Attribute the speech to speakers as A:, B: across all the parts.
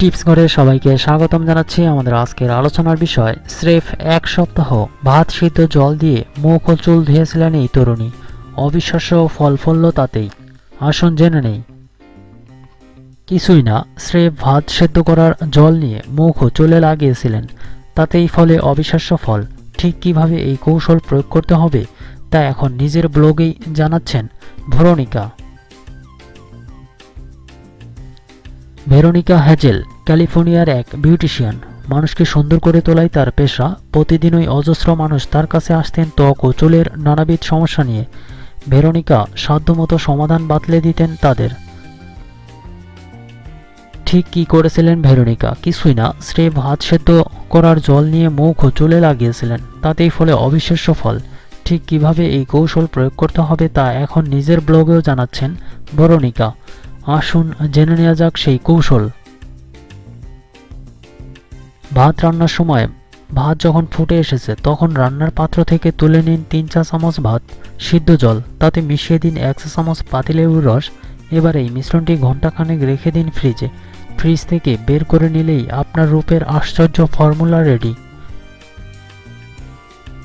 A: Tips করে সবাইকে স্বাগতম জানাচ্ছি আমাদের আজকের আলোচনার বিষয়, স্রেফ এক সপ্তাহ, ভাত সিদ্ধ জল দিয়ে মুখ ও চুল ধুয়েছিলেন এই তরুণী। অবিশ্বাস্য ফল ফলল তাতেই আসুন জেনে নেই। কিছুই না, স্রেফ ভাত সেদ্ধ করার জল নিয়ে মুখ ও চুলে লাগিয়েছিলেন। তাতেই ফলে অবিশ্বাস্য ফল। ঠিক কীভাবে এই কৌশল প্রয়োগ করতে হবে, তা এখন নিজের ব্লগেই জানাচ্ছেন ভরণিকা। ভেরোনিকা হ্যাজেল, ক্যালিফোর্নিয়ার এক বিউটিশিয়ান। মানুষকে সুন্দর করে তোলাই তার পেশা। প্রতিদিনই অজস্র মানুষ তার কাছে আসতেন ত্বক ও চুলের নানাবিধ সমস্যা নিয়ে। ভেরোনিকা সাধ্যমতো সমাধান বাতলে দিতেন তাদের। ঠিক কি করেছিলেন ভেরোনিকা? কিছুই না। স্রেফ হাত সেদ্ধ করার জল নিয়ে মুখ ও চুলে লাগিয়েছিলেন। তাতেই ফলে অবিশ্বাস্য ফল। ঠিক কীভাবে এই কৌশল প্রয়োগ করতে হবে তা এখন নিজের ব্লগেও জানাচ্ছেন বরণিকা আসুন জেনে নেওয়া যাক সেই কৌশল। ভাত রান্নার সময়, ভাত যখন ফুটে এসেছে, তখন রান্নার পাত্র থেকে তুলে নিন তিন চা চামচ ভাত, সিদ্ধ জল, তাতে মিশিয়ে দিন এক চা চামচ পাতিলেবুর রস। এবার এই মিশ্রণটি ঘন্টাখানেক রেখে দিন ফ্রিজে। ফ্রিজ থেকে বের করে নিলেই আপনার রূপের আশ্চর্য ফর্মুলা রেডি।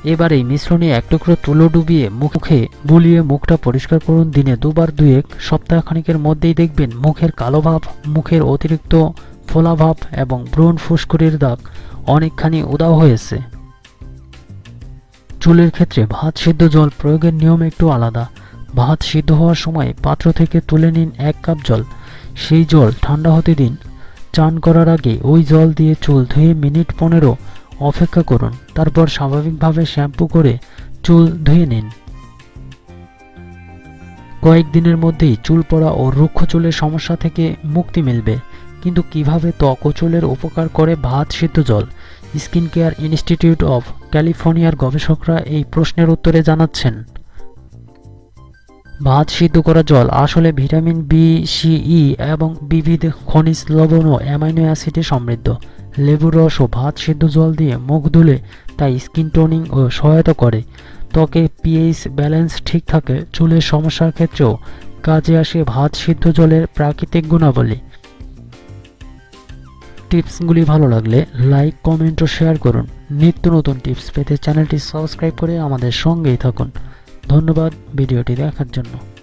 A: এবার এই মিশ্রণে এক টুকরো তুলো ডুবিয়ে মুখে বুলিয়ে মুখটা পরিষ্কার করুন দিনে দুবার দুয়েক, সপ্তাহখানিকের মধ্যেই দেখবেন মুখের কালো ভাব, মুখের অতিরিক্ত ফোলাভাব এবং ব্রণ ফুসকুড়ির দাগ অনেকখানি উদাও হয়েছে। চুলের ক্ষেত্রে ভাত সিদ্ধ জল প্রয়োগের নিয়ম একটু আলাদা। ভাত সিদ্ধ হওয়ার সময় পাত্র থেকে তুলে নিন এক কাপ জল। সেই জল ঠান্ডা হতে দিন। চান করার আগে ওই জল দিয়ে চুল ধুয়ে মিনিট পনেরো অপেক্ষা করুন। তারপর স্বাভাবিকভাবে শ্যাম্পু করে চুল ধুয়ে নিন। কয়েকদিনের মধ্যেই চুল পড়া ও রুক্ষ চুলের সমস্যা থেকে মুক্তি মিলবে। কিন্তু কীভাবে ত্বক ও চুলের উপকার করে ভাত, সিদ্ধ জল? স্কিন কেয়ার ইনস্টিটিউট অফ ক্যালিফোর্নিয়ার গবেষকরা এই প্রশ্নের উত্তরে জানাচ্ছেন, ভাত সিদ্ধ করা জল আসলে ভিটামিন বি, সি, ই এবং বিবিধ খনিজ লবণ ও অ্যামাইনো অ্যাসিডে সমৃদ্ধ। লেবুর রস ও ভাত সিদ্ধ জল দিয়ে মুখ ধুলে তা স্কিন টোনিং ও সহায়তা করে। ত্বকে পিএইচ ব্যালেন্স ঠিক থাকে, চুলের সমস্যার ক্ষেত্রেও কাজে আসে ভাত সিদ্ধ জলের প্রাকৃতিক গুণাবলী। টিপসগুলি ভালো লাগলে লাইক, কমেন্ট ও শেয়ার করুন। নিত্য নতুন টিপস পেতে চ্যানেলটি সাবস্ক্রাইব করে আমাদের সঙ্গেই থাকুন। ধন্যবাদ ভিডিওটি দেখার জন্য।